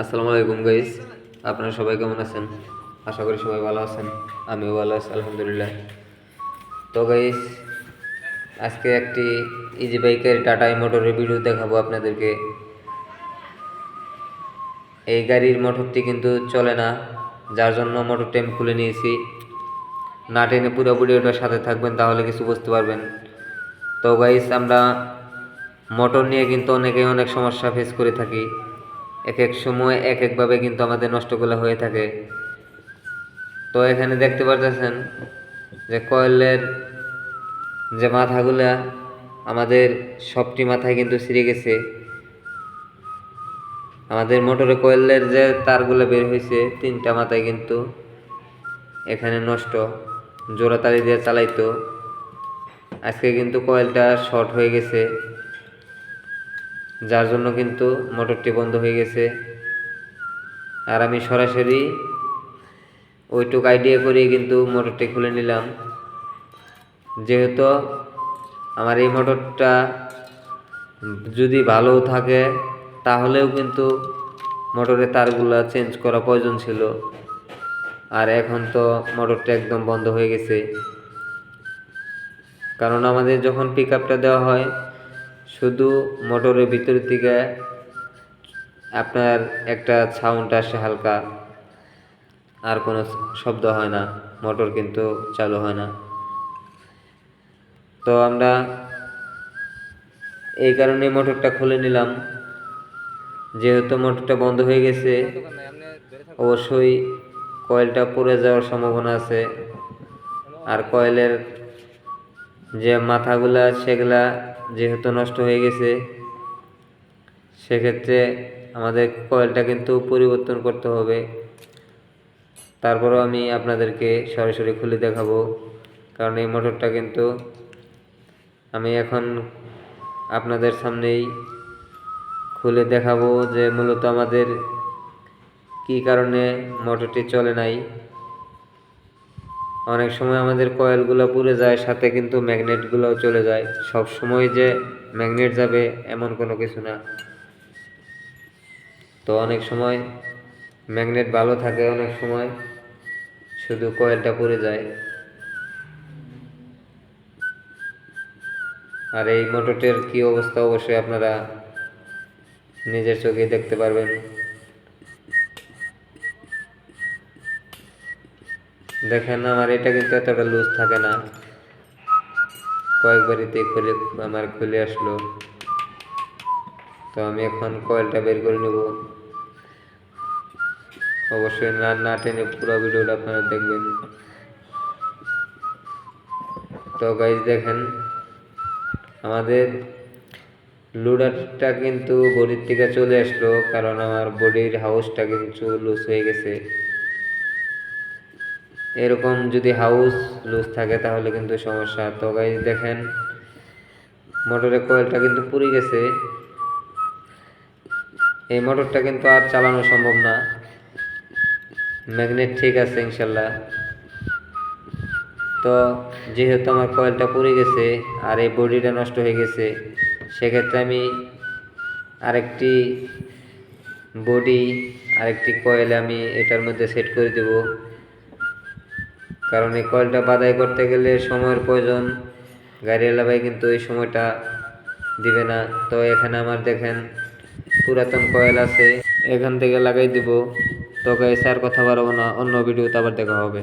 আসসালামু আলাইকুম গাইস আপনারা সবাই কেমন আছেন? আশা করি সবাই ভালো আছেন। আমিও ভালো আছি, আলহামদুলিল্লাহ। তো গাইস আজকে একটি ইজি বাইকের টাটা মোটরের ভিডিও দেখাবো আপনাদেরকে। এই গাড়ির মোটরটি কিন্তু চলে না, যার জন্য মোটরটি আমি খুলে নিয়েছি। না টেনে পুরোপুরি ওটার সাথে থাকবেন, তাহলে কিছু বুঝতে পারবেন। তো গাইস আমরা মোটর নিয়ে কিন্তু অনেকেই অনেক সমস্যা ফেস করে থাকি। এক এক সময় এক একভাবে কিন্তু আমাদের নষ্টগুলো হয়ে থাকে। তো এখানে দেখতে পারতেছেন যে কয়েলের যে মাথাগুলা আমাদের সবটি মাথায় কিন্তু ছিঁড়ে গেছে। আমাদের মোটরে কয়েলের যে তারগুলো বের হয়েছে, তিনটা মাথায় কিন্তু এখানে নষ্ট জোড়া তালি দিয়ে চালাইতো। আজকে কিন্তু কয়েলটা শর্ট হয়ে গেছে। যার জন্য কিন্তু মোটরটি বন্ধ হয়ে গেছে। আর আমি সরাসরি ওইটুক আইডিয়া করে কিন্তু মোটরটি খুলে নিলাম। যেহেতু আমার এই মোটরটা যদি ভালো থাকে, তাহলেও কিন্তু মোটরের তারগুলো চেঞ্জ করা প্রয়োজন ছিল। আর এখন তো মোটরটা একদম বন্ধ হয়ে গেছে। কারণ আমাদের যখন পিক আপটা দেওয়া হয় শুধু মোটরের ভিতর থেকে আপনার একটা সাউন্ড আসে হালকা। আর কোনো শব্দ হয় না। মোটর কিন্তু চালু হয় না। তো আমরা এই কারণে মোটরটা খুলে নিলাম। যেহেতু মোটরটা বন্ধ হয়ে গেছে, অবশ্যই কয়েলটা পড়ে যাওয়ার সম্ভাবনা আছে। আর কয়েলের যে মাথাগুলা সেগুলা যেহেতু নষ্ট হয়ে গেছে, সেক্ষেত্রে আমাদের কয়েলটা কিন্তু পরিবর্তন করতে হবে। তারপরও আমি আপনাদেরকে সরাসরি খুলে দেখাবো, কারণ এই মোটরটা কিন্তু আমি এখন আপনাদের সামনেই খুলে দেখাবো যে মূলত আমাদের কি কারণে মোটরটি চলে নাই। অনেক সময় আমাদের কয়েলগুলো পুড়ে যায়, সাথে কিন্তু ম্যাগনেটগুলোও চলে যায়। সব সময় যে ম্যাগনেট যাবে এমন কোনো কিছু না। তো অনেক সময় ম্যাগনেট ভালো থাকে অনেক সময়, শুধু কয়েলটা পুড়ে যায়। আর এই মোটরটির কি অবস্থা অবশ্যই আপনারা নিজের চোখে দেখতে পারবেন। দেখেন আমার এটা কিন্তু এতটা লুজ থাকে না। কয়েকবারিতে খুলে আমার খুলে আসলো। তো আমি এখন কয়েলটা বের করে নেব। অবশ্যই না না টেনে পুরো ভিডিওটা আপনারা দেখবেন। তো গাইজ দেখেন আমাদের লুডারটা কিন্তু বডির থেকে চলে আসলো, কারণ আমার বডির হাউসটা কিন্তু লুজ হয়ে গেছে। এরকম যদি হাউস লুজ থাকে তাহলে কিন্তু সমস্যা। তো গাইজ দেখেন মোটরের কয়েলটা কিন্তু পুড়ে গেছে। এই মোটরটা কিন্তু আর চালানো সম্ভব না। ম্যাগনেট ঠিক আছে ইনশাল্লাহ। তো যেহেতু আমার কয়েলটা পুড়ে গেছে আর এই বডিটা নষ্ট হয়ে গেছে, সেক্ষেত্রে আমি আরেকটি বডি আরেকটি কয়েল আমি এটার মধ্যে সেট করে দেব। কারণ এই কয়েলটা বাদাই করতে গেলে সময়ের প্রয়োজন। গাড়িওয়ালা ভাই কিন্তু এই সময়টা দিবে না। তো এখানে আমার দেখেন পুরাতন কয়েল আছে। এখান থেকে লাগাই দিব। তো গাইস আর কথা বাড়াবো না। অন্য ভিডিওতে আবার দেখা হবে।